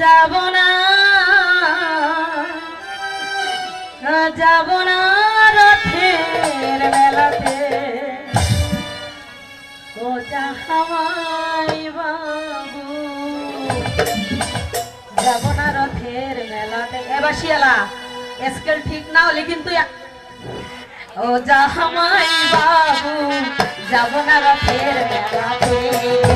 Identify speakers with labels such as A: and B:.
A: যাব না যাব না রথের মেলাতে। ও হাওয়াই বাবু, যাব না রথের মেলাতে। এবার শিয়ালা স্কেল ঠিক না হলে কিন্তু ও যা জাহামাই বাবু, যাব না রথের মেলাতে।